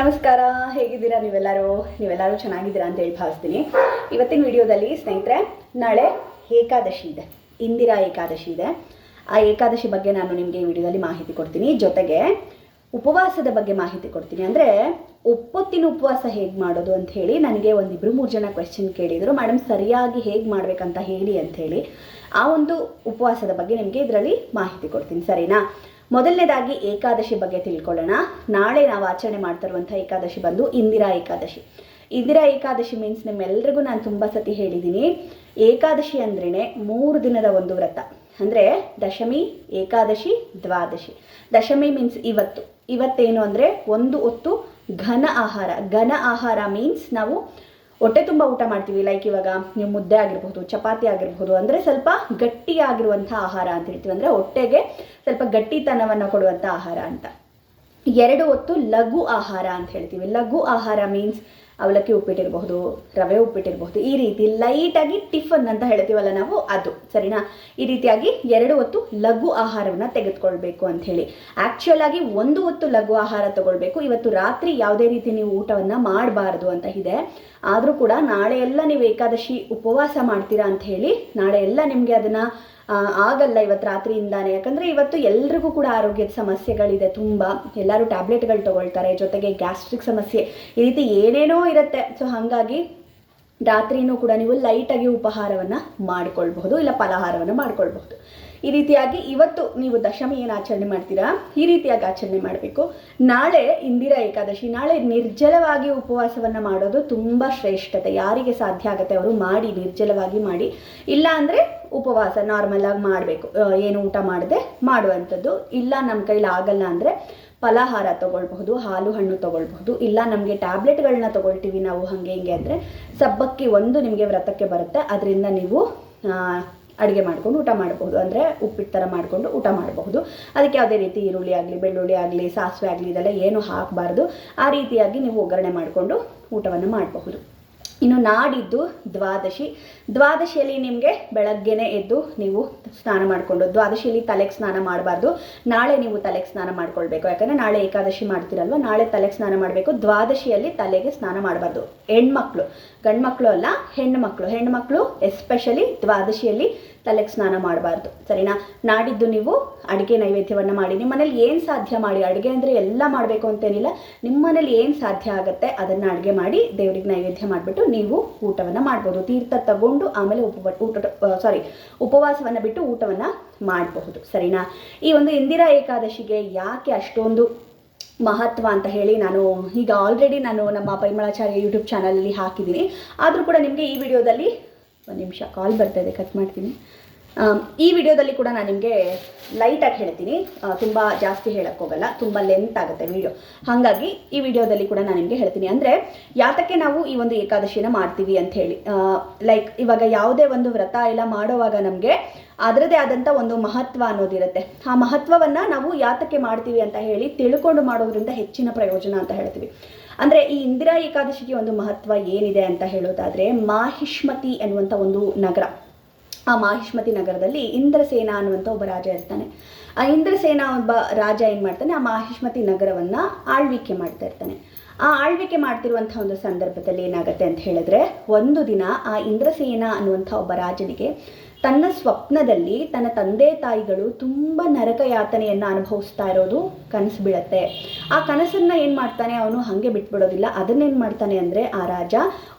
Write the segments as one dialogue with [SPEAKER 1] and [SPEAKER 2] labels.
[SPEAKER 1] ನಮಸ್ಕಾರ, ಹೇಗಿದ್ದೀರಾ ನೀವೆಲ್ಲರೂ? ನೀವೆಲ್ಲರೂ ಚೆನ್ನಾಗಿದ್ದೀರಾ ಅಂತ ಹೇಳಿ ಭಾವಿಸ್ತೀನಿ. ಇವತ್ತಿನ ವಿಡಿಯೋದಲ್ಲಿ ಸ್ನೇಹಿತರೆ, ನಾಳೆ ಏಕಾದಶಿ ಇದೆ. ಇಂದಿರಾ ಏಕಾದಶಿ ಇದೆ. ಆ ಏಕಾದಶಿ ಬಗ್ಗೆ ನಾನು ನಿಮಗೆ ಈ ವಿಡಿಯೋದಲ್ಲಿ ಮಾಹಿತಿ ಕೊಡ್ತೀನಿ. ಜೊತೆಗೆ ಉಪವಾಸದ ಬಗ್ಗೆ ಮಾಹಿತಿ ಕೊಡ್ತೀನಿ. ಅಂದರೆ ಒಪ್ಪೊತ್ತಿನ ಉಪವಾಸ ಹೇಗೆ ಮಾಡೋದು ಅಂತ ಹೇಳಿ ನನಗೆ ಒಂದಿಬ್ರು ಮೂರು ಜನ ಕ್ವೆಶ್ಚನ್ ಕೇಳಿದರು. ಮೇಡಮ್ ಸರಿಯಾಗಿ ಹೇಗೆ ಮಾಡಬೇಕಂತ ಹೇಳಿ ಅಂತ ಹೇಳಿ ಆ ಒಂದು ಉಪವಾಸದ ಬಗ್ಗೆ ನಿಮಗೆ ಇದರಲ್ಲಿ ಮಾಹಿತಿ ಕೊಡ್ತೀನಿ. ಸರಿನಾ? ಮೊದಲನೇದಾಗಿ ಏಕಾದಶಿ ಬಗ್ಗೆ ತಿಳ್ಕೊಳ್ಳೋಣ. ನಾಳೆ ನಾವು ಆಚರಣೆ ಮಾಡ್ತಾ ಇರುವಂಥ ಏಕಾದಶಿ ಬಂದು ಇಂದಿರಾ ಏಕಾದಶಿ. ಇಂದಿರಾ ಏಕಾದಶಿ ಮೀನ್ಸ್ ನಿಮ್ಮೆಲ್ರಿಗೂ ನಾನು ತುಂಬ ಸತಿ ಹೇಳಿದ್ದೀನಿ ಏಕಾದಶಿ ಅಂದ್ರೇ ಮೂರು ದಿನದ ಒಂದು ವ್ರತ. ಅಂದರೆ ದಶಮಿ, ಏಕಾದಶಿ, ದ್ವಾದಶಿ. ದಶಮಿ ಮೀನ್ಸ್ ಇವತ್ತು. ಇವತ್ತೇನು ಅಂದರೆ ಒಂದು ಹೊತ್ತು ಘನ ಆಹಾರ. ಘನ ಆಹಾರ ಮೀನ್ಸ್ ನಾವು ಹೊಟ್ಟೆ ತುಂಬ ಊಟ ಮಾಡ್ತೀವಿ ಲೈಕ್ ಇವಾಗ ನೀವು ಮುದ್ದೆ ಆಗಿರ್ಬೋದು ಚಪಾತಿ ಆಗಿರ್ಬೋದು ಅಂದರೆ ಸ್ವಲ್ಪ ಗಟ್ಟಿಯಾಗಿರುವಂಥ ಆಹಾರ ಅಂತ ಹೇಳ್ತೀವಿ. ಅಂದರೆ ಹೊಟ್ಟೆಗೆ ಸ್ವಲ್ಪ ಗಟ್ಟಿತನವನ್ನು ಕೊಡುವಂಥ ಆಹಾರ ಅಂತ. ಎರಡು ಹೊತ್ತು ಲಘು ಆಹಾರ ಅಂತ ಹೇಳ್ತೀವಿ. ಲಘು ಆಹಾರ ಮೀನ್ಸ್ ಅವಲಕ್ಕಿ ಉಪ್ಪಿಟ್ಟಿರಬಹುದು, ರವೆ ಉಪ್ಪಿಟ್ಟಿರಬಹುದು, ಈ ರೀತಿ ಲೈಟಾಗಿ ಟಿಫನ್ ಅಂತ ಹೇಳ್ತೀವಲ್ಲ ನಾವು ಅದು, ಸರಿನಾ? ಈ ರೀತಿಯಾಗಿ ಎರಡು ಹೊತ್ತು ಲಘು ಆಹಾರವನ್ನು ತೆಗೆದುಕೊಳ್ಬೇಕು ಅಂತ ಹೇಳಿ. ಆ್ಯಕ್ಚುಯಲ್ ಆಗಿ ಒಂದು ಹೊತ್ತು ಲಘು ಆಹಾರ ತಗೊಳ್ಬೇಕು. ಇವತ್ತು ರಾತ್ರಿ ಯಾವುದೇ ರೀತಿ ನೀವು ಊಟವನ್ನು ಮಾಡಬಾರ್ದು ಅಂತ ಇದೆ. ಆದರೂ ಕೂಡ ನಾಳೆ ಎಲ್ಲ ನೀವು ಏಕಾದಶಿ ಉಪವಾಸ ಮಾಡ್ತೀರಾ ಅಂತ ಹೇಳಿ ನಾಳೆ ಎಲ್ಲ ನಿಮಗೆ ಅದನ್ನು ಆಗಲ್ಲ ಇವತ್ತು ರಾತ್ರಿಯಿಂದಾನೆ. ಯಾಕಂದರೆ ಇವತ್ತು ಎಲ್ರಿಗೂ ಕೂಡ ಆರೋಗ್ಯದ ಸಮಸ್ಯೆಗಳಿದೆ ತುಂಬ. ಎಲ್ಲರೂ ಟ್ಯಾಬ್ಲೆಟ್ಗಳು ತೊಗೊಳ್ತಾರೆ, ಜೊತೆಗೆ ಗ್ಯಾಸ್ಟ್ರಿಕ್ ಸಮಸ್ಯೆ. ಈ ರೀತಿ ಏನೇನೋ ಇರುತ್ತೆ. ಸೊ ಹಾಗಾಗಿ ರಾತ್ರಿನೂ ಕೂಡ ನೀವು ಲೈಟಾಗಿ ಉಪಹಾರವನ್ನು ಮಾಡ್ಕೊಳ್ಬಹುದು, ಇಲ್ಲ ಫಲಹಾರವನ್ನು ಮಾಡ್ಕೊಳ್ಬಹುದು. ಈ ರೀತಿಯಾಗಿ ಇವತ್ತು ನೀವು ದಶಮಿ ಏನು ಆಚರಣೆ ಮಾಡ್ತೀರಾ? ಈ ರೀತಿಯಾಗಿ ಆಚರಣೆ ಮಾಡಬೇಕು. ನಾಳೆ ಇಂದಿರಾ ಏಕಾದಶಿ, ನಾಳೆ ನಿರ್ಜಲವಾಗಿ ಉಪವಾಸವನ್ನು ಮಾಡೋದು ತುಂಬ ಶ್ರೇಷ್ಠತೆ. ಯಾರಿಗೆ ಸಾಧ್ಯ ಆಗುತ್ತೆ ಅವರು ಮಾಡಿ, ನಿರ್ಜಲವಾಗಿ ಮಾಡಿ. ಇಲ್ಲ ಅಂದರೆ ಉಪವಾಸ ನಾರ್ಮಲ್ ಆಗಿ ಮಾಡಬೇಕು. ಏನು ಊಟ ಮಾಡದೆ ಮಾಡುವಂಥದ್ದು. ಇಲ್ಲ ನಮ್ಮ ಕೈಲಿ ಆಗಲ್ಲ ಅಂದರೆ ಫಲಾಹಾರ ತಗೊಳ್ಬಹುದು ಹಾಲು ಹಣ್ಣು ತಗೊಳ್ಬಹುದು. ಇಲ್ಲ ನಮಗೆ ಟ್ಯಾಬ್ಲೆಟ್ಗಳನ್ನ ತಗೊಳ್ತೀವಿ ನಾವು ಹಾಗೆ ಹಿಂಗೆ ಅಂದರೆ ಸಬ್ಬಕ್ಕಿ ಒಂದು ನಿಮಗೆ ವ್ರತಕ್ಕೆ ಬರುತ್ತೆ. ಅದರಿಂದ ನೀವು ಅಡುಗೆ ಮಾಡ್ಕೊಂಡು ಊಟ ಮಾಡಬಹುದು. ಅಂದರೆ ಉಪ್ಪಿಟ್ಟು ಥರ ಮಾಡಿಕೊಂಡು ಊಟ ಮಾಡಬಹುದು. ಅದಕ್ಕೆ ಯಾವುದೇ ರೀತಿ ಈರುಳ್ಳಿ ಆಗಲಿ, ಬೆಳ್ಳುಳ್ಳಿ ಆಗಲಿ, ಸಾಸಿವೆ ಆಗಲಿ, ಇದೆಲ್ಲ ಏನು ಹಾಕಬಾರ್ದು. ಆ ರೀತಿಯಾಗಿ ನೀವು ಒಗ್ಗರಣೆ ಮಾಡಿಕೊಂಡು ಊಟವನ್ನು ಮಾಡಬಹುದು. ಇನ್ನು ನಾಡಿದ್ದು ದ್ವಾದಶಿ. ದ್ವಾದಶಿಯಲ್ಲಿ ನಿಮಗೆ ಬೆಳಗ್ಗೆನೇ ಎದ್ದು ನೀವು ಸ್ನಾನ ಮಾಡಿಕೊಂಡು, ದ್ವಾದಶಿಯಲ್ಲಿ ತಲೆಗೆ ಸ್ನಾನ ಮಾಡಬಾರ್ದು. ನಾಳೆ ನೀವು ತಲೆಗೆ ಸ್ನಾನ ಮಾಡ್ಕೊಳ್ಬೇಕು. ಯಾಕಂದರೆ ನಾಳೆ ಏಕಾದಶಿ ಮಾಡ್ತೀರಲ್ವ? ನಾಳೆ ತಲೆಗೆ ಸ್ನಾನ ಮಾಡಬೇಕು. ದ್ವಾದಶಿಯಲ್ಲಿ ತಲೆಗೆ ಸ್ನಾನ ಮಾಡಬಾರ್ದು. ಹೆಣ್ಮಕ್ಳು. ಗಂಡ್ಮಕ್ಳು ಅಲ್ಲ ಹೆಣ್ಮಕ್ಳು ಹೆಣ್ಮಕ್ಳು ಎಸ್ಪೆಷಲಿ ದ್ವಾದಶಿಯಲ್ಲಿ ತಲೆಗೆ ಸ್ನಾನ ಮಾಡಬಾರ್ದು. ಸರಿನಾ? ನಾಡಿದ್ದು ನೀವು ಅಡುಗೆ ನೈವೇದ್ಯವನ್ನು ಮಾಡಿ ನಿಮ್ಮ ಮನೇಲಿ ಏನು ಸಾಧ್ಯ ಮಾಡಿ? ಅಡುಗೆ ಅಂದರೆ ಎಲ್ಲ ಮಾಡಬೇಕು ಅಂತೇನಿಲ್ಲ. ನಿಮ್ಮ ಮನೇಲಿ ಏನು ಸಾಧ್ಯ ಆಗುತ್ತೆ ಅದನ್ನು ಅಡುಗೆ ಮಾಡಿ, ದೇವರಿಗೆ ನೈವೇದ್ಯ ಮಾಡಿಬಿಟ್ಟು ನೀವು ಊಟವನ್ನು ಮಾಡ್ಬೋದು. ತೀರ್ಥ ತಗೊಂಡು ಆಮೇಲೆ ಉಪ ಊಟ ಸಾರಿ ಉಪವಾಸವನ್ನು ಬಿಟ್ಟು ಊಟವನ್ನು ಮಾಡಬಹುದು. ಸರಿನಾ? ಈ ಒಂದು ಇಂದಿರಾ ಏಕಾದಶಿಗೆ ಯಾಕೆ ಅಷ್ಟೊಂದು ಮಹತ್ವ ಅಂತ ಹೇಳಿ ನಾನು ಈಗ ಆಲ್ರೆಡಿ ನಾನು ನಮ್ಮ ಪರಿಮಳಾಚಾರ್ಯ ಯೂಟ್ಯೂಬ್ ಚಾನಲಲ್ಲಿ ಹಾಕಿದ್ದೀನಿ. ಆದರೂ ಕೂಡ ನಿಮಗೆ ಈ ವಿಡಿಯೋದಲ್ಲಿ ನಿಮಿಷ ಕಾಲ್ ಬರ್ತಾ ಇದೆ ಕಟ್ ಮಾಡ್ತೀನಿ ಈ ವಿಡಿಯೋದಲ್ಲಿ ಕೂಡ ನಾನು ನಿಮಗೆ ಲೈಟಾಗಿ ಹೇಳ್ತೀನಿ. ತುಂಬ ಜಾಸ್ತಿ ಹೇಳೋಕ್ಕೋಗಲ್ಲ ತುಂಬ ಲೆಂತ್ ಆಗುತ್ತೆ ವಿಡಿಯೋ ಹಾಗಾಗಿ ಈ ವಿಡಿಯೋದಲ್ಲಿ ಕೂಡ ನಾನು ನಿಮಗೆ ಹೇಳ್ತೀನಿ. ಅಂದರೆ ಯಾತಕ್ಕೆ ನಾವು ಈ ಒಂದು ಏಕಾದಶಿನ ಮಾಡ್ತೀವಿ ಅಂತ ಹೇಳಿ. ಲೈಕ್ ಇವಾಗ ಯಾವುದೇ ಒಂದು ವ್ರತ ಎಲ್ಲ ಮಾಡೋವಾಗ ನಮಗೆ ಅದರದೇ ಆದಂಥ ಒಂದು ಮಹತ್ವ ಅನ್ನೋದಿರುತ್ತೆ. ಆ ಮಹತ್ವವನ್ನು ನಾವು ಯಾತಕ್ಕೆ ಮಾಡ್ತೀವಿ ಅಂತ ಹೇಳಿ ತಿಳ್ಕೊಂಡು ಮಾಡೋದ್ರಿಂದ ಹೆಚ್ಚಿನ ಪ್ರಯೋಜನ ಅಂತ ಹೇಳ್ತೀವಿ. ಅಂದರೆ ಈ ಇಂದಿರಾ ಏಕಾದಶಿಗೆ ಒಂದು ಮಹತ್ವ ಏನಿದೆ ಅಂತ ಹೇಳೋದಾದರೆ ಮಾಹಿಷ್ಮತಿ ಎನ್ನುವಂಥ ಒಂದು ನಗರ. ಆ ಮಾಹಿಷ್ಮತಿ ನಗರದಲ್ಲಿ ಇಂದ್ರಸೇನ ಅನ್ನುವಂಥ ಒಬ್ಬ ರಾಜ ಇರ್ತಾನೆ. ಆ ಇಂದ್ರಸೇನ ಒಬ್ಬ ರಾಜ ಏನು ಮಾಡ್ತಾನೆ? ಆ ಮಾಹಿಷ್ಮತಿ ನಗರವನ್ನು ಆಳ್ವಿಕೆ ಮಾಡ್ತಾ ಇರ್ತಾನೆ. ಆ ಆಳ್ವಿಕೆ ಮಾಡ್ತಿರುವಂಥ ಒಂದು ಸಂದರ್ಭದಲ್ಲಿ ಏನಾಗುತ್ತೆ ಅಂತ ಹೇಳಿದ್ರೆ, ಒಂದು ದಿನ ಆ ಇಂದ್ರಸೇನ ಅನ್ನುವಂಥ ಒಬ್ಬ ರಾಜನಿಗೆ ತನ್ನ ಸ್ವಪ್ನದಲ್ಲಿ ತನ್ನ ತಂದೆ ತಾಯಿಗಳು ತುಂಬ ನರಕ ಯಾತನೆಯನ್ನು ಅನುಭವಿಸ್ತಾ ಇರೋದು ಕನಸು ಬೀಳತ್ತೆ. ಆ ಕನಸನ್ನು ಏನು ಮಾಡ್ತಾನೆ? ಅವನು ಹಾಗೆ ಬಿಟ್ಬಿಡೋದಿಲ್ಲ. ಅದನ್ನೇನು ಮಾಡ್ತಾನೆ ಅಂದರೆ ಆ ರಾಜ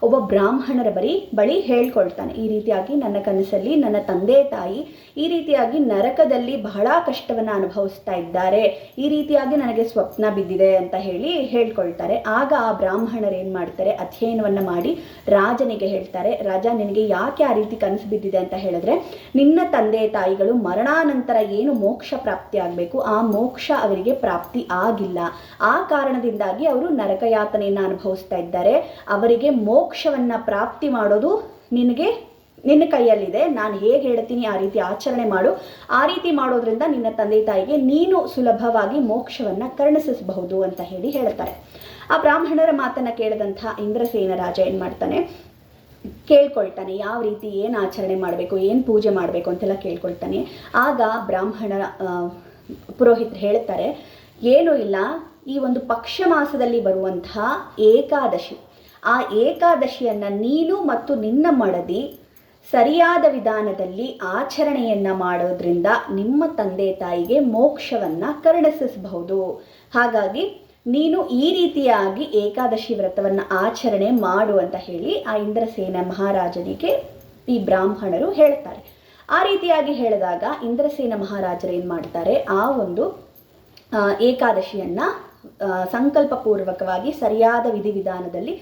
[SPEAKER 1] ಒಬ್ಬ ಬ್ರಾಹ್ಮಣರ ಬರಿ ಬಳಿ ಹೇಳ್ಕೊಳ್ತಾನೆ. ಈ ರೀತಿಯಾಗಿ ನನ್ನ ಕನಸಲ್ಲಿ ನನ್ನ ತಂದೆ ತಾಯಿ ಈ ರೀತಿಯಾಗಿ ನರಕದಲ್ಲಿ ಬಹಳ ಕಷ್ಟವನ್ನು ಅನುಭವಿಸ್ತಾ ಇದ್ದಾರೆ. ಈ ರೀತಿಯಾಗಿ ನನಗೆ ಸ್ವಪ್ನ ಬಿದ್ದಿದೆ ಅಂತ ಹೇಳಿ ಹೇಳ್ಕೊಳ್ತಾರೆ. ಆಗ ಆ ಬ್ರಾಹ್ಮಣರು ಏನು ಮಾಡ್ತಾರೆ? ಅಧ್ಯಯನವನ್ನು ಮಾಡಿ ರಾಜನಿಗೆ ಹೇಳ್ತಾರೆ. ರಾಜ, ನಿನಗೆ ಯಾಕೆ ಆ ರೀತಿ ಕನಸು ಬಿದ್ದಿದೆ ಅಂತ ಹೇಳಿದ್ರೆ ನಿನ್ನ ತಂದೆ ತಾಯಿಗಳು ಮರಣಾನಂತರ ಏನು ಮೋಕ್ಷ ಪ್ರಾಪ್ತಿ ಆಗಬೇಕು? ಆ ಮೋಕ್ಷ ಅವರಿಗೆ ಪ್ರಾಪ್ತಿ ಆಗಿಲ್ಲ. ಆ ಕಾರಣದಿಂದಾಗಿ ಅವರು ನರಕಯಾತನೆಯನ್ನು ಅನುಭವಿಸ್ತಾ ಇದ್ದಾರೆ. ಅವರಿಗೆ ಮೋಕ್ಷವನ್ನು ಪ್ರಾಪ್ತಿ ಮಾಡೋದು ನಿನಗೆ, ನಿನ್ನ ಕೈಯಲ್ಲಿದೆ. ನಾನು ಹೇಗೆ ಹೇಳ್ತೀನಿ ಆ ರೀತಿ ಆಚರಣೆ ಮಾಡು. ಆ ರೀತಿ ಮಾಡೋದ್ರಿಂದ ನಿನ್ನ ತಂದೆ ತಾಯಿಗೆ ನೀನು ಸುಲಭವಾಗಿ ಮೋಕ್ಷವನ್ನು ಕರ್ಣಿಸಬಹುದು ಅಂತ ಹೇಳಿ ಹೇಳ್ತಾರೆ. ಆ ಬ್ರಾಹ್ಮಣರ ಮಾತನ್ನು ಕೇಳಿದಂಥ ಇಂದ್ರಸೇನ ರಾಜ ಏನು ಮಾಡ್ತಾನೆ? ಕೇಳ್ಕೊಳ್ತಾನೆ, ಯಾವ ರೀತಿ ಏನು ಆಚರಣೆ ಮಾಡಬೇಕು, ಏನು ಪೂಜೆ ಮಾಡಬೇಕು ಅಂತೆಲ್ಲ ಕೇಳ್ಕೊಳ್ತಾನೆ. ಆಗ ಬ್ರಾಹ್ಮಣ ಪುರೋಹಿತರು ಹೇಳ್ತಾರೆ, ಏನೂ ಇಲ್ಲ, ಈ ಒಂದು ಪಕ್ಷ ಮಾಸದಲ್ಲಿ ಬರುವಂತಹ ಏಕಾದಶಿ. ಆ ಏಕಾದಶಿಯನ್ನು ನೀನು ಮತ್ತು ನಿನ್ನ ಮಡದಿ ಸರಿಯಾದ ವಿಧಾನದಲ್ಲಿ ಆಚರಣೆಯನ್ನು ಮಾಡೋದ್ರಿಂದ ನಿಮ್ಮ ತಂದೆ ತಾಯಿಗೆ ಮೋಕ್ಷವನ್ನು ಕರುಣಿಸಬಹುದು. ಹಾಗಾಗಿ ನೀನು ಈ ರೀತಿಯಾಗಿ ಏಕಾದಶಿ ವ್ರತವನ್ನು ಆಚರಣೆ ಮಾಡು ಅಂತ ಹೇಳಿ ಆ ಇಂದ್ರಸೇನ ಮಹಾರಾಜನಿಗೆ ಈ ಬ್ರಾಹ್ಮಣರು ಹೇಳ್ತಾರೆ. ಆ ರೀತಿಯಾಗಿ ಹೇಳಿದಾಗ ಇಂದ್ರಸೇನ ಮಹಾರಾಜರು ಏನು ಮಾಡ್ತಾರೆ? ಆ ಒಂದು ಏಕಾದಶಿಯನ್ನು ಸಂಕಲ್ಪಪೂರ್ವಕವಾಗಿ ಸರಿಯಾದ ವಿಧಿವಿಧಾನದಲ್ಲಿ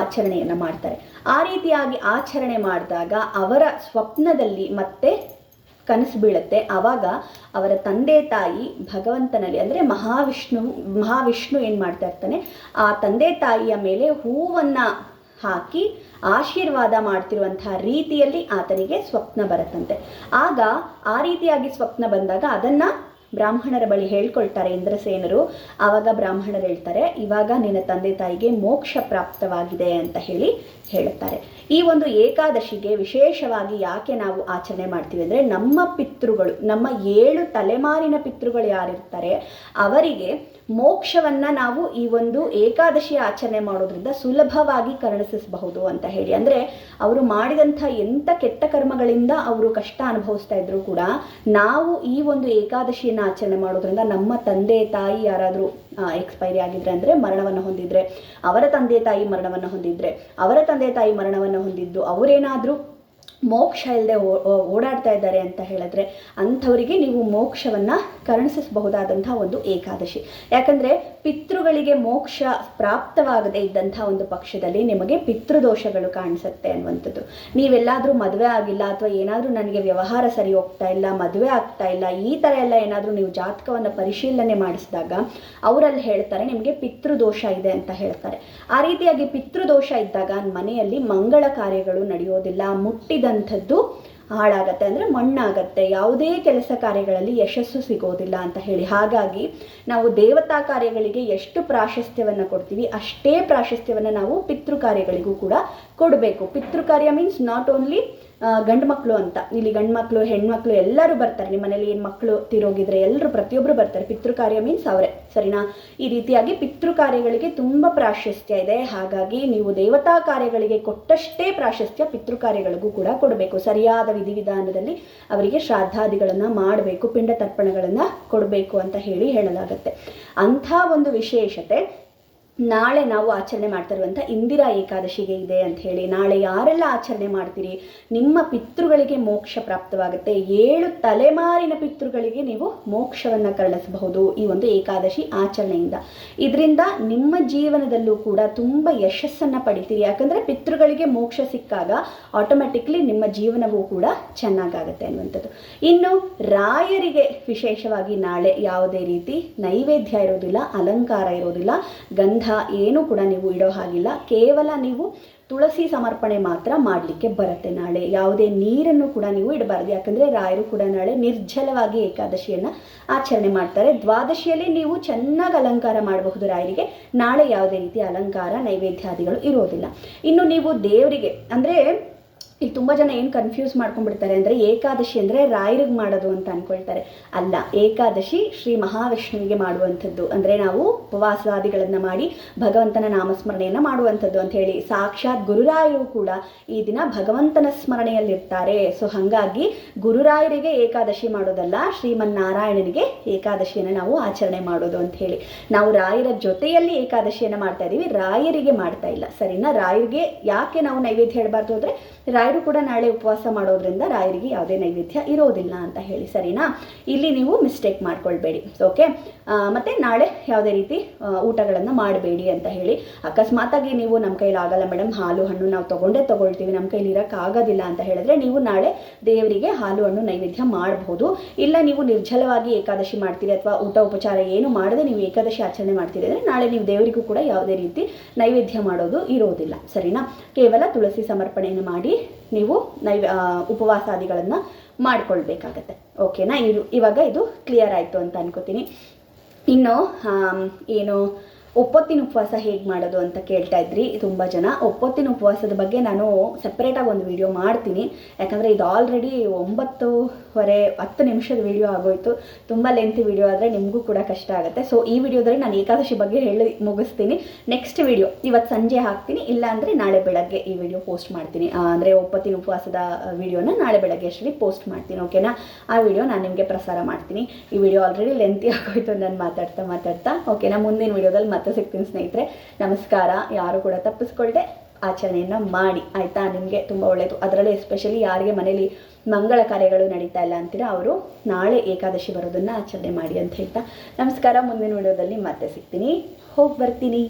[SPEAKER 1] ಆಚರಣೆಯನ್ನು ಮಾಡ್ತಾರೆ. ಆ ರೀತಿಯಾಗಿ ಆಚರಣೆ ಮಾಡಿದಾಗ ಅವರ ಸ್ವಪ್ನದಲ್ಲಿ ಮತ್ತೆ ಕನಸು ಬೀಳುತ್ತೆ. ಆವಾಗ ಅವರ ತಂದೆ ತಾಯಿ ಭಗವಂತನಲ್ಲಿ ಅಂದರೆ ಮಹಾವಿಷ್ಣು ಮಹಾವಿಷ್ಣು ಏನು ಮಾಡ್ತಾ ಇರ್ತಾನೆ, ಆ ತಂದೆ ತಾಯಿಯ ಮೇಲೆ ಹೂವನ್ನು ಹಾಕಿ ಆಶೀರ್ವಾದ ಮಾಡ್ತಿರುವಂತಹ ರೀತಿಯಲ್ಲಿ ಆತನಿಗೆ ಸ್ವಪ್ನ ಬರುತ್ತಂತೆ. ಆಗ ಆ ರೀತಿಯಾಗಿ ಸ್ವಪ್ನ ಬಂದಾಗ ಅದನ್ನು ಬ್ರಾಹ್ಮಣರ ಬಳಿ ಹೇಳ್ಕೊಳ್ತಾರೆ ಇಂದ್ರಸೇನರು. ಆವಾಗ ಬ್ರಾಹ್ಮಣರು ಹೇಳ್ತಾರೆ, ಇವಾಗ ನಿನ್ನ ತಂದೆ ತಾಯಿಗೆ ಮೋಕ್ಷ ಪ್ರಾಪ್ತವಾಗಿದೆ ಅಂತ ಹೇಳಿ ಹೇಳುತ್ತಾರೆ. ಈ ಒಂದು ಏಕಾದಶಿಗೆ ವಿಶೇಷವಾಗಿ ಯಾಕೆ ನಾವು ಆಚರಣೆ ಮಾಡ್ತೀವಿ ಅಂದರೆ ನಮ್ಮ ಪಿತೃಗಳು, ನಮ್ಮ ಏಳು ತಲೆಮಾರಿನ ಪಿತೃಗಳು ಯಾರಿರ್ತಾರೆ, ಅವರಿಗೆ ಮೋಕ್ಷವನ್ನು ನಾವು ಈ ಒಂದು ಏಕಾದಶಿ ಆಚರಣೆ ಮಾಡೋದ್ರಿಂದ ಸುಲಭವಾಗಿ ಕರುಣಿಸಬಹುದು ಅಂತ ಹೇಳಿ. ಅಂದರೆ ಅವರು ಮಾಡಿದಂಥ ಎಂಥ ಕೆಟ್ಟ ಕರ್ಮಗಳಿಂದ ಅವರು ಕಷ್ಟ ಅನುಭವಿಸ್ತಾ ಇದ್ರು ಕೂಡ ನಾವು ಈ ಒಂದು ಏಕಾದಶಿಯನ್ನು ಆಚರಣೆ ಮಾಡೋದ್ರಿಂದ ನಮ್ಮ ತಂದೆ, ತಾಯಿ ಯಾರಾದರೂ ಎಕ್ಸ್ಪೈರಿ ಆಗಿದ್ರೆ ಅಂದರೆ ಮರಣವನ್ನು ಹೊಂದಿದ್ರೆ, ಅವರ ತಂದೆ, ತಾಯಿ ಮರಣವನ್ನು ಹೊಂದಿದ್ರೆ, ಅವರ ತಂದೆ, ತಾಯಿ ಮರಣವನ್ನು ಹೊಂದಿದ್ದು, ಅವರೇನಾದರೂ ಮೋಕ್ಷ ಇಲ್ಲದೆ ಓಡಾಡ್ತಾ ಇದ್ದಾರೆ ಅಂತ ಹೇಳಿದ್ರೆ ಅಂಥವರಿಗೆ ನೀವು ಮೋಕ್ಷವನ್ನು ಕರುಣಿಸಬಹುದಾದಂಥ ಒಂದು ಏಕಾದಶಿ. ಯಾಕಂದರೆ ಪಿತೃಗಳಿಗೆ ಮೋಕ್ಷ ಪ್ರಾಪ್ತವಾಗದೇ ಇದ್ದಂಥ ಒಂದು ಪಕ್ಷದಲ್ಲಿ ನಿಮಗೆ ಪಿತೃದೋಷಗಳು ಕಾಣಿಸುತ್ತೆ ಅನ್ನುವಂಥದ್ದು. ನೀವೆಲ್ಲಾದರೂ ಮದುವೆ ಆಗಿಲ್ಲ ಅಥವಾ ಏನಾದರೂ ನನಗೆ ವ್ಯವಹಾರ ಸರಿ ಹೋಗ್ತಾ ಇಲ್ಲ, ಮದುವೆ ಆಗ್ತಾ ಇಲ್ಲ, ಈ ಥರ ಎಲ್ಲ ಏನಾದರೂ ನೀವು ಜಾತಕವನ್ನು ಪರಿಶೀಲನೆ ಮಾಡಿಸಿದಾಗ ಅವರಲ್ಲಿ ಹೇಳ್ತಾರೆ, ನಿಮಗೆ ಪಿತೃದೋಷ ಇದೆ ಅಂತ ಹೇಳ್ತಾರೆ. ಆ ರೀತಿಯಾಗಿ ಪಿತೃದೋಷ ಇದ್ದಾಗ ಮನೆಯಲ್ಲಿ ಮಂಗಳ ಕಾರ್ಯಗಳು ನಡೆಯೋದಿಲ್ಲ ಮುಟ್ಟಿದಂಥದ್ದು ಹಾಳಾಗತ್ತೆ. ಅಂದರೆ ಮಣ್ಣಾಗತ್ತೆ. ಯಾವುದೇ ಕೆಲಸ ಕಾರ್ಯಗಳಲ್ಲಿ ಯಶಸ್ಸು ಸಿಗೋದಿಲ್ಲ ಅಂತ ಹೇಳಿ. ಹಾಗಾಗಿ ನಾವು ದೇವತಾ ಕಾರ್ಯಗಳಿಗೆ ಎಷ್ಟು ಪ್ರಾಶಸ್ತ್ಯವನ್ನು ಕೊಡ್ತೀವಿ, ಅಷ್ಟೇ ಪ್ರಾಶಸ್ತ್ಯವನ್ನು ನಾವು ಪಿತೃ ಕಾರ್ಯಗಳಿಗೂ ಕೂಡ ಕೊಡಬೇಕು. ಪಿತೃ ಕಾರ್ಯ ಮೀನ್ಸ್ ನಾಟ್ ಓನ್ಲಿ ಗಂಡು ಮಕ್ಕಳು ಅಂತ. ಇಲ್ಲಿ ಗಂಡು ಮಕ್ಕಳು ಹೆಣ್ಮಕ್ಳು ಎಲ್ಲರೂ ಬರ್ತಾರೆ. ನಿಮ್ಮ ಮನೇಲಿ ಏನು ಮಕ್ಕಳು ತಿರೋಗಿದ್ರೆ ಎಲ್ಲರೂ ಪ್ರತಿಯೊಬ್ಬರು ಬರ್ತಾರೆ. ಪಿತೃ ಕಾರ್ಯ ಮೀನ್ಸ್ ಅವರೇ. ಸರಿನಾ? ಈ ರೀತಿಯಾಗಿ ಪಿತೃ ಕಾರ್ಯಗಳಿಗೆ ತುಂಬ ಪ್ರಾಶಸ್ತ್ಯ ಇದೆ. ಹಾಗಾಗಿ ನೀವು ದೇವತಾ ಕಾರ್ಯಗಳಿಗೆ ಕೊಟ್ಟಷ್ಟೇ ಪ್ರಾಶಸ್ತ್ಯ ಪಿತೃ ಕಾರ್ಯಗಳಿಗೂ ಕೂಡ ಕೊಡಬೇಕು. ಸರಿಯಾದ ವಿಧಿವಿಧಾನದಲ್ಲಿ ಅವರಿಗೆ ಶ್ರಾದ್ದಾದಿಗಳನ್ನು ಮಾಡಬೇಕು, ಪಿಂಡ ತರ್ಪಣಗಳನ್ನು ಕೊಡಬೇಕು ಅಂತ ಹೇಳಿ ಹೇಳಲಾಗುತ್ತೆ. ಅಂಥ ಒಂದು ವಿಶೇಷತೆ ನಾಳೆ ನಾವು ಆಚರಣೆ ಮಾಡ್ತಾ ಇರುವಂಥ ಇಂದಿರಾ ಏಕಾದಶಿಗೆ ಇದೆ ಅಂತ ಹೇಳಿ, ನಾಳೆ ಯಾರೆಲ್ಲ ಆಚರಣೆ ಮಾಡ್ತೀರಿ, ನಿಮ್ಮ ಪಿತೃಗಳಿಗೆ ಮೋಕ್ಷ ಪ್ರಾಪ್ತವಾಗುತ್ತೆ, ಏಳು ತಲೆಮಾರಿನ ಪಿತೃಗಳಿಗೆ ನೀವು ಮೋಕ್ಷವನ್ನು ಕರುಣಿಸಬಹುದು ಈ ಒಂದು ಏಕಾದಶಿ ಆಚರಣೆಯಿಂದ. ಇದರಿಂದ ನಿಮ್ಮ ಜೀವನದಲ್ಲೂ ಕೂಡ ತುಂಬ ಯಶಸ್ಸನ್ನು ಪಡಿತೀರಿ, ಯಾಕಂದರೆ ಪಿತೃಗಳಿಗೆ ಮೋಕ್ಷ ಸಿಕ್ಕಾಗ ಆಟೋಮೆಟಿಕ್ಲಿ ನಿಮ್ಮ ಜೀವನವೂ ಕೂಡ ಚೆನ್ನಾಗಾಗುತ್ತೆ ಅನ್ನುವಂಥದ್ದು. ಇನ್ನು ರಾಯರಿಗೆ ವಿಶೇಷವಾಗಿ ನಾಳೆ ಯಾವುದೇ ರೀತಿ ನೈವೇದ್ಯ ಇರೋದಿಲ್ಲ, ಅಲಂಕಾರ ಇರೋದಿಲ್ಲ, ಗಂಧ ಏನೂ ಕೂಡ ನೀವು ಇಡೋ ಹಾಗಿಲ್ಲ. ಕೇವಲ ನೀವು ತುಳಸಿ ಸಮರ್ಪಣೆ ಮಾತ್ರ ಮಾಡಲಿಕ್ಕೆ ಬರುತ್ತೆ ನಾಳೆ. ಯಾವುದೇ ನೀರನ್ನು ಕೂಡ ನೀವು ಇಡಬಾರ್ದು. ಯಾಕಂದರೆ ರಾಯರು ಕೂಡ ನಾಳೆ ನಿರ್ಜಲವಾಗಿ ಏಕಾದಶಿಯನ್ನು ಆಚರಣೆ ಮಾಡ್ತಾರೆ. ದ್ವಾದಶಿಯಲ್ಲಿ ನೀವು ಚೆನ್ನಾಗಿ ಅಲಂಕಾರ ಮಾಡಬಹುದು ರಾಯರಿಗೆ. ನಾಳೆ ಯಾವುದೇ ರೀತಿಯ ಅಲಂಕಾರ, ನೈವೇದ್ಯಾದಿಗಳು ಇರೋದಿಲ್ಲ. ಇನ್ನು ನೀವು ದೇವರಿಗೆ, ಅಂದರೆ ಇಲ್ಲಿ ತುಂಬ ಜನ ಏನು ಕನ್ಫ್ಯೂಸ್ ಮಾಡ್ಕೊಂಡ್ಬಿಡ್ತಾರೆ ಅಂದರೆ ಏಕಾದಶಿ ಅಂದರೆ ರಾಯರಿಗೆ ಮಾಡೋದು ಅಂತ ಅಂದ್ಕೊಳ್ತಾರೆ ಅಲ್ಲ, ಏಕಾದಶಿ ಶ್ರೀ ಮಹಾವಿಷ್ಣುವಿಗೆ ಮಾಡುವಂಥದ್ದು. ಅಂದರೆ ನಾವು ಉಪವಾಸಾದಿಗಳನ್ನು ಮಾಡಿ ಭಗವಂತನ ನಾಮಸ್ಮರಣೆಯನ್ನು ಮಾಡುವಂಥದ್ದು ಅಂತ ಹೇಳಿ. ಸಾಕ್ಷಾತ್ ಗುರುರಾಯರು ಕೂಡ ಈ ದಿನ ಭಗವಂತನ ಸ್ಮರಣೆಯಲ್ಲಿರ್ತಾರೆ. ಸೊ ಹಾಗಾಗಿ ಗುರುರಾಯರಿಗೆ ಏಕಾದಶಿ ಮಾಡೋದಲ್ಲ, ಶ್ರೀಮನ್ನಾರಾಯಣನಿಗೆ ಏಕಾದಶಿಯನ್ನು ನಾವು ಆಚರಣೆ ಮಾಡೋದು ಅಂತ ಹೇಳಿ. ನಾವು ರಾಯರ ಜೊತೆಯಲ್ಲಿ ಏಕಾದಶಿಯನ್ನು ಮಾಡ್ತಾ ಇದ್ದೀವಿ ರಾಯರಿಗೆ ಮಾಡ್ತಾ ಇಲ್ಲ. ಸರಿನಾ? ರಾಯರಿಗೆ ಯಾಕೆ ನಾವು ನೈವೇದ್ಯ ಹೇಳಬಾರ್ದು ಅಂದರೆ ರಾಯರು ಕೂಡ ನಾಳೆ ಉಪವಾಸ ಮಾಡೋದ್ರಿಂದ ರಾಯರಿಗೆ ಯಾವುದೇ ನೈವೇದ್ಯ ಇರೋದಿಲ್ಲ ಅಂತ ಹೇಳಿ ಸರಿನಾ? ಇಲ್ಲಿ ನೀವು ಮಿಸ್ಟೇಕ್ ಮಾಡ್ಕೊಳ್ಬೇಡಿ. ಓಕೆ ಮತ್ತು ನಾಳೆ ಯಾವುದೇ ರೀತಿ ಊಟಗಳನ್ನು ಮಾಡಬೇಡಿ ಅಂತ ಹೇಳಿ. ಅಕಸ್ಮಾತಾಗಿ ನೀವು ನಮ್ಮ ಕೈಲಿ ಆಗಲ್ಲ ಮೇಡಮ್ ಹಾಲು ಹಣ್ಣು ನಾವು ತೊಗೊಂಡೇ ತೊಗೊಳ್ತೀವಿ ನಮ್ಮ ಕೈಲಿ ಇರೋಕ್ಕಾಗೋದಿಲ್ಲ ಅಂತ ಹೇಳಿದ್ರೆ ನೀವು ನಾಳೆ ದೇವರಿಗೆ ಹಾಲು ಹಣ್ಣು ನೈವೇದ್ಯ ಮಾಡಬಹುದು ಇಲ್ಲ ನೀವು ನಿರ್ಜಲವಾಗಿ ಏಕಾದಶಿ ಮಾಡ್ತೀರಿ ಅಥವಾ ಊಟ ಉಪಚಾರ ಏನು ಮಾಡದೆ ನೀವು ಏಕಾದಶಿ ಆಚರಣೆ ಮಾಡ್ತೀರಿ ಅಂದರೆ ನಾಳೆ ನೀವು ದೇವರಿಗೂ ಕೂಡ ಯಾವುದೇ ರೀತಿ ನೈವೇದ್ಯ ಮಾಡೋದು ಇರೋದಿಲ್ಲ ಸರಿನಾ? ಕೇವಲ ತುಳಸಿ ಸಮರ್ಪಣೆಯನ್ನು ಮಾಡಿ ನೀವು ಆ, ಉಪವಾಸಾದಿಗಳನ್ನು ಮಾಡ್ಕೊಳ್ಬೇಕಾಗತ್ತೆ. ಓಕೆನಾ? ಇರು ಇವಾಗ ಇದು ಕ್ಲಿಯರ್ ಆಯಿತು ಅಂತ ಅನ್ಕೋತೀನಿ. ಇನ್ನು ಆಮ್, ಏನು ಒಪ್ಪತ್ತಿನ ಉಪವಾಸ ಹೇಗೆ ಮಾಡೋದು ಅಂತ ಕೇಳ್ತಾ ಇದ್ರಿ. ತುಂಬ ಜನ ಒಪ್ಪೊತ್ತಿನ ಉಪವಾಸದ ಬಗ್ಗೆ ನಾನು ಸಪ್ರೇಟಾಗಿ ಒಂದು ವಿಡಿಯೋ ಮಾಡ್ತೀನಿ. ಯಾಕಂದರೆ ಇದು ಆಲ್ರೆಡಿ ಒಂಬತ್ತುವರೆ, ಹತ್ತು ನಿಮಿಷದ ವಿಡಿಯೋ ಆಗೋಯ್ತು. ತುಂಬ ಲೆಂತಿ ವಿಡಿಯೋ ಆದರೆ ನಿಮಗೂ ಕೂಡ ಕಷ್ಟ ಆಗುತ್ತೆ. ಸೊ ಈ ವಿಡಿಯೋದಲ್ಲಿ ನಾನು ಏಕಾದಶಿ ಬಗ್ಗೆ ಹೇಳಿ ಮುಗಿಸ್ತೀನಿ. ನೆಕ್ಸ್ಟ್ ವಿಡಿಯೋ ಇವತ್ತು ಸಂಜೆ ಹಾಕ್ತೀನಿ. ಇಲ್ಲಾಂದರೆ ನಾಳೆ ಬೆಳಗ್ಗೆ ಈ ವಿಡಿಯೋ ಪೋಸ್ಟ್ ಮಾಡ್ತೀನಿ. ಅಂದರೆ ಒಪ್ಪತ್ತಿನ ಉಪವಾಸದ ವಿಡಿಯೋನ ನಾಳೆ ಬೆಳಗ್ಗೆ ಅಷ್ಟರಲ್ಲಿ ಪೋಸ್ಟ್ ಮಾಡ್ತೀನಿ ಓಕೆನಾ ಆ ವಿಡಿಯೋ ನಾನು ನಿಮಗೆ ಪ್ರಸಾರ ಮಾಡ್ತೀನಿ. ಈ ವಿಡಿಯೋ ಆಲ್ರೆಡಿ ಲೆಂತಿ ಆಗೋಯ್ತು. ನಾನು ಮಾತಾಡ್ತಾ ಮಾತಾಡ್ತಾ ಓಕೆನಾ ಮುಂದಿನ ವಿಡಿಯೋದಲ್ಲಿ ಮತ್ತೆ ಸಿಗ್ತೀನಿ ಸ್ನೇಹಿತರೆ. ನಮಸ್ಕಾರ. ಯಾರು ಕೂಡ ತಪ್ಪಿಸ್ಕೊಳ್ಳದೆ ಆಚರಣೆಯನ್ನು ಮಾಡಿ. ಆಯಿತಾ? ನಿಮಗೆ ತುಂಬ ಒಳ್ಳೆಯದು ಅದರಲ್ಲೂ ಎಸ್ಪೆಷಲಿ ಯಾರಿಗೆ ಮನೇಲಿ ಮಂಗಳ ಕಾರ್ಯಗಳು ನಡೀತಾ ಇಲ್ಲ ಅಂತೀರಾ, ಅವರು ನಾಳೆ ಏಕಾದಶಿ ಬರೋದನ್ನು ಆಚರಣೆ ಮಾಡಿ ಅಂತ ಹೇಳ್ತಾ. ನಮಸ್ಕಾರ. ಮುಂದಿನ ವಿಡಿಯೋದಲ್ಲಿ ಮತ್ತೆ ಸಿಗ್ತೀನಿ. ಹೋಗಿ ಬರ್ತೀನಿ.